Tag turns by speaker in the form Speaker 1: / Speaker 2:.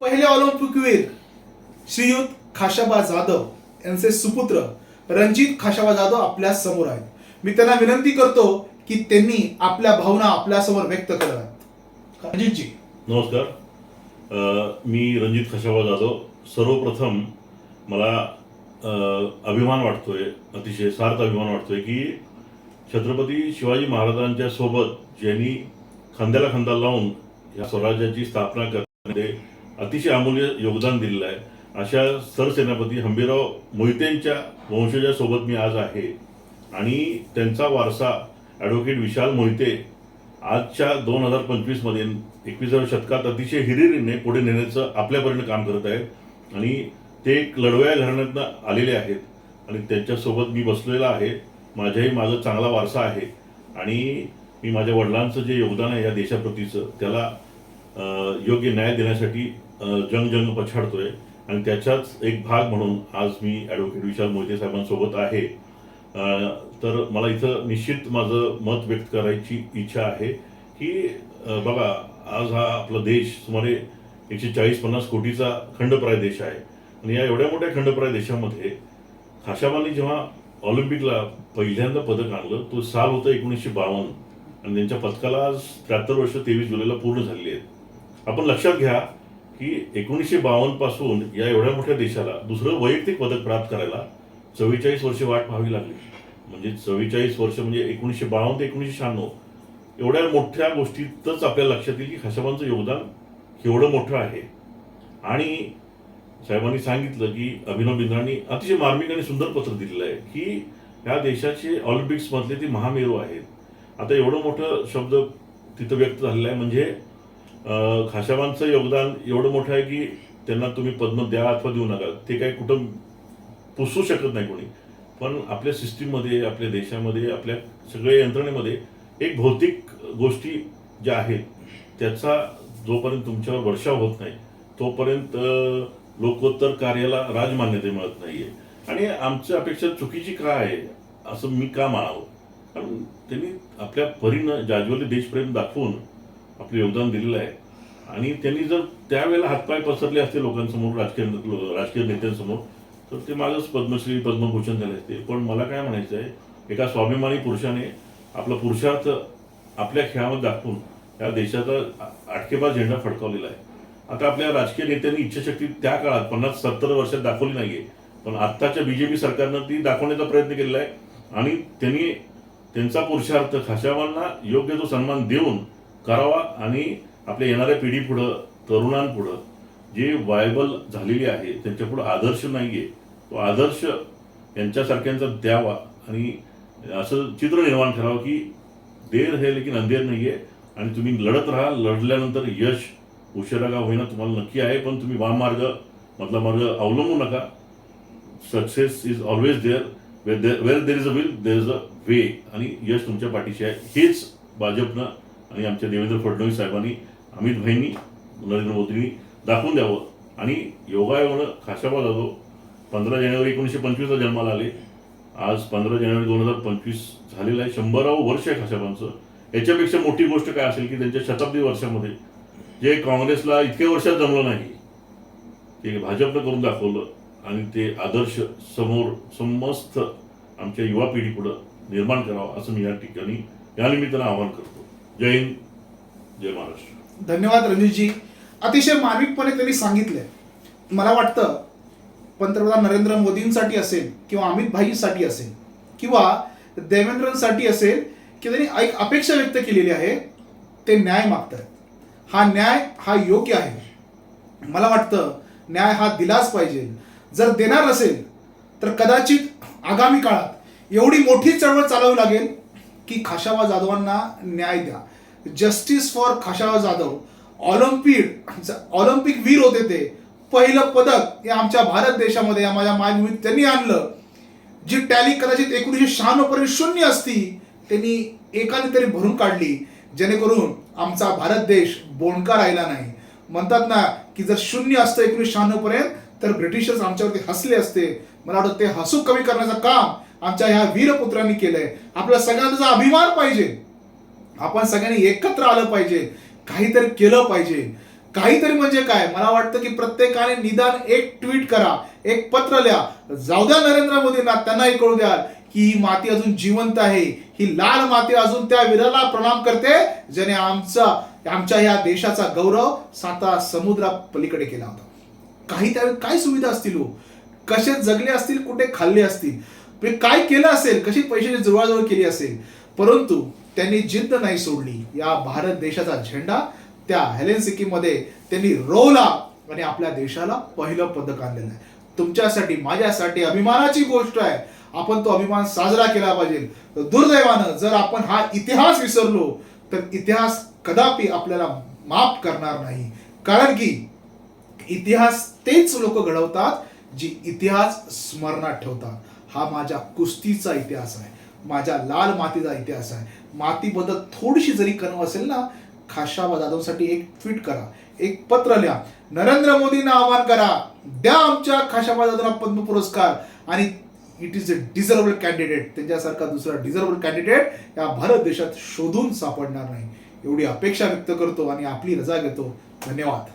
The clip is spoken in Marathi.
Speaker 1: पहिले ऑलिम्पिकवीर श्रीयुत खाशाबा जाधव यांचे सुपुत्र रणजित खाशाबा जाधव आपल्यासमोर आहेत. मी त्यांना विनंती करतो की त्यांनी आपल्या भावना आपल्यासमोर व्यक्त कराव्यात. रणजितजी.
Speaker 2: नमस्कार. अ, मी रणजित खशाबा जाधव. सर्वप्रथम मला अ, अभिमान वाटतोय अतिशय सार्थ अभिमान वाटतोय की छत्रपती शिवाजी महाराजांच्या सोबत ज्यांनी खांद्याला खांदा लावून या स्वराज्याची स्थापना करण्यामध्ये अतिशय अमूल्य योगदान दिलेलं आहे. अशा सरसेनापती हंबीराव मोहितेंच्या वंशजासोबत मी आज आहे. आणि त्यांचा वारसा ॲडव्होकेट विशाल मोहिते आजच्या दोन हजार पंचवीसमध्ये एकविसाव्या शतकात अतिशय हिरिरीने पुढे नेण्याचं आपल्यापर्यंत काम करत आहेत. आणि ते एक लढवया घराण्यातनं आलेले आहेत. आणि त्यांच्यासोबत मी बसलेला आहे. माझ्याही माझा चांगला वारसा आहे. आणि मी माझ्या वडिलांचं जे योगदान आहे या देशाप्रतीचं त्याला योग्य न्याय देण्यासाठी जंग जंग पछाडतोय. आणि त्याचाच एक भाग म्हणून आज मी ॲडव्होकेट विशाल मोहिते साहेबांसोबत आहे. तर मला इथं निश्चित माझं मत व्यक्त करायची इच्छा आहे की बघा आज हा आपला देश सुमारे एकशे चाळीस पन्नास कोटीचा खंडप्राय देश आहे. आणि या एवढ्या मोठ्या खंडप्राय देशामध्ये खाशाबाने जेव्हा ऑलिम्पिकला पहिल्यांदा पदक आणलं तो साल होतं एकोणीसशे बावन्न. आणि त्यांच्या पथकाला आज त्र्याहत्तर वर्ष तेवीस जुलैला पूर्ण झालेली आहेत. आपण लक्षात घ्या की एकोणीसशे बावन्नपासून या एवढ्या मोठ्या देशाला दुसरं वैयक्तिक पदक प्राप्त करायला चव्वेचाळीस वर्षे वाट पाहावी लागली. म्हणजे चव्वेचाळीस वर्ष म्हणजे एकोणीसशे बावन्न ते एकोणीसशे शहाण्णव एवढ्या मोठ्या गोष्टीतच आपल्या लक्षात येईल की खाशाबांचं योगदान एवढं मोठं आहे. आणि साहेबांनी सांगितलं की अभिनव बिंद्रांनी अतिशय मार्मिक आणि सुंदर पत्र दिलेलं आहे की या देशाचे ऑलिम्पिक्स मधले ते महामेरू आहेत. आता एवढं मोठं शब्द तिथं व्यक्त झालेलं आहे. म्हणजे खाशाबांचं योगदान एवढं मोठं आहे की त्यांना तुम्ही पद्म द्या अथवा देऊ नका. ते काही कुठं पुसू शकत नाही कोणी. पण आपल्या सिस्टीममध्ये आपल्या देशामध्ये आपल्या सगळ्या यंत्रणेमध्ये एक भौतिक गोष्टी ज्या आहेत त्याचा जोपर्यंत तुमच्यावर वर्षाव होत नाही तोपर्यंत लोकोत्तर कार्याला राजमान्यता मिळत नाहीये. आणि आमची अपेक्षा चुकीची का आहे असं मी का मानावं? कारण त्यांनी आपल्या परीनं जाज्वल्य देशप्रेम दाखवून आपलं योगदान दिलेलं आहे. आणि त्यांनी जर त्यावेळेला हातपाय पसरले असते लोकांसमोर राजकीय राजकीय नेत्यांसमोर तर ते माझंच पद्मश्री पद्मभूषण झाले असते. पण मला काय म्हणायचं आहे एका स्वाभिमानी पुरुषाने आपला पुरुषार्थ आपल्या खेळामध्ये दाखवून या देशाचा आटकेबाज झेंडा फडकावलेला आहे. आता आपल्या राजकीय नेत्यांनी इच्छाशक्ती त्या काळात पन्नास सत्तर वर्षात दाखवली नाहीये. पण आत्ताच्या बीजेपी सरकारनं ती दाखवण्याचा प्रयत्न केलेला आहे. आणि त्यांनी त्यांचा पुरुषार्थ खाशावांना योग्य तो सन्मान देऊन करावा आणि आपल्या येणाऱ्या पिढी पुढं तरुणांपुढं जे वायबल झालेली आहे त्यांच्यापुढं आदर्श नाहीये तो आदर्श यांच्यासारख्यांचा द्यावा आणि असं चित्र निर्माण करावं की देर हे लेकिन अंधेर नाही आहे आणि तुम्ही लढत राहा लढल्यानंतर यश उशिरा का होईना तुम्हाला नक्की आहे पण तुम्ही वाममार्ग मधला मार्ग अवलंबू नका. Success is always there where there is a will there is a way आणि यश तुमच्या पाठीशी आहे. हेच भाजपनं आणि आमच्या देवेंद्र फडणवीस साहेबांनी अमित भाईंनी नरेंद्र मोदींनी दाखवून द्यावं. आणि योगायोगानं खाशाबा जाधव पंधरा जानेवारी एकोणीसशे पंचवीसला जन्माला आले. आज पंधरा जानेवारी दोन हजार पंचवीस झालेलं आहे. शंभरावं वर्ष आहे खाशाबांचं. याच्यापेक्षा मोठी गोष्ट काय असेल की त्यांच्या शताब्दी वर्षामध्ये जे काँग्रेसला इतक्या वर्षात जमलं नाही ते भाजपनं करून दाखवलं आणि ते आदर्श समोर समस्त आमच्या युवा पिढीपुढं निर्माण करावं असं मी या ठिकाणी या निमित्तानं आवाहन करतो. जय हिंद जय महाराष्ट्र.
Speaker 1: धन्यवाद रणजितजी अतिशय मार्मिकपणे त्यांनी सांगितलं मला वाटतं पंतप्रधान नरेंद्र मोदींसाठी असेल किंवा अमित भाईंसाठी असेल किंवा देवेंद्रांसाठी असेल की त्यांनी एक अपेक्षा व्यक्त केलेली आहे ते न्याय मागतायत. हा न्याय हा योग्य आहे. मला वाटतं न्याय हा दिलाच पाहिजे. जर देणार असेल तर कदाचित आगामी काळात एवढी मोठी चळवळ चालवू लागेल की खाशाबा जाधवांना न्याय द्या. Justice for Khashaba Jadhav Olympic Olympic वीर होते ते. पहिलं पदक हे आमच्या भारत देशामध्ये या माझ्या मायभूमीत त्यांनी आणलं. जी टॅली कदाचित एकोणीसशे शहाण्णव पर्यंत शून्य असती त्यांनी एकाने तरी भरून काढली. जेणेकरून आमचा भारत देश बोंडका राहिला नाही. म्हणतात ना की जर शून्य असतं एकोणीसशे शहाण्णव पर्यंत तर ब्रिटिशर्स आमच्यावरती हसले असते. मला वाटतं ते हसू कमी करण्याचं काम आमच्या ह्या वीरपुत्रांनी केलंय. आपल्या सगळ्यांचा अभिमान पाहिजे. आपण सगळ्यांनी एकत्र आलं पाहिजे. काहीतरी केलं पाहिजे. काहीतरी म्हणजे काय? मला वाटतं की प्रत्येकाने निदान एक ट्विट करा एक पत्र लिहा. जाऊ द्या नरेंद्र मोदींना त्यांनाही कळू द्या की ही माती अजून जिवंत आहे. ही लाल माती अजून त्या वीराला प्रणाम करते ज्याने आमचा आमच्या या देशाचा गौरव साता समुद्रा पलीकडे केला होता. काही त्यावेळी काय सुविधा असतील हो? कसे जगले असतील कुठे खाल्ले असतील? म्हणजे काय केलं असेल? कशी पैशाची जुळवाजुळव केली असेल? परंतु त्यांनी जिद्द नाही सोडली. या भारत देशाचा झेंडा त्या हेलेन्सिकी मध्ये त्यांनी रोवला आणि आपल्या देशाला पहिलं पदक आणलेलं आहे. तुमच्यासाठी माझ्यासाठी अभिमानाची गोष्ट आहे. आपण तो अभिमान साजरा केला पाहिजे. दुर्दैवानं जर आपण हा इतिहास विसरलो तर इतिहास कदापि आपल्याला माफ करणार नाही. कारण की इतिहास तेच लोक घडवतात जी इतिहास स्मरणात ठेवतात. हा माझ्या कुस्तीचा इतिहास आहे. माझ्या लाल मातीचा इतिहास आहे. मातीबद्दल थोडीशी जरी कणव असेल ना खाशाबा जाधवसाठी एक ट्विट करा. एक पत्र लिहा. नरेंद्र मोदींना आवाहन करा. द्या आमच्या खाशाबा जाधवला पद्म पुरस्कार. आणि it is a deservable candidate त्यांच्यासारखा दुसरा डिझर्वेबल कॅन्डिडेट या भारत देशात शोधून सापडणार नाही. एवढी अपेक्षा व्यक्त करतो आणि आपली रजा घेतो. धन्यवाद.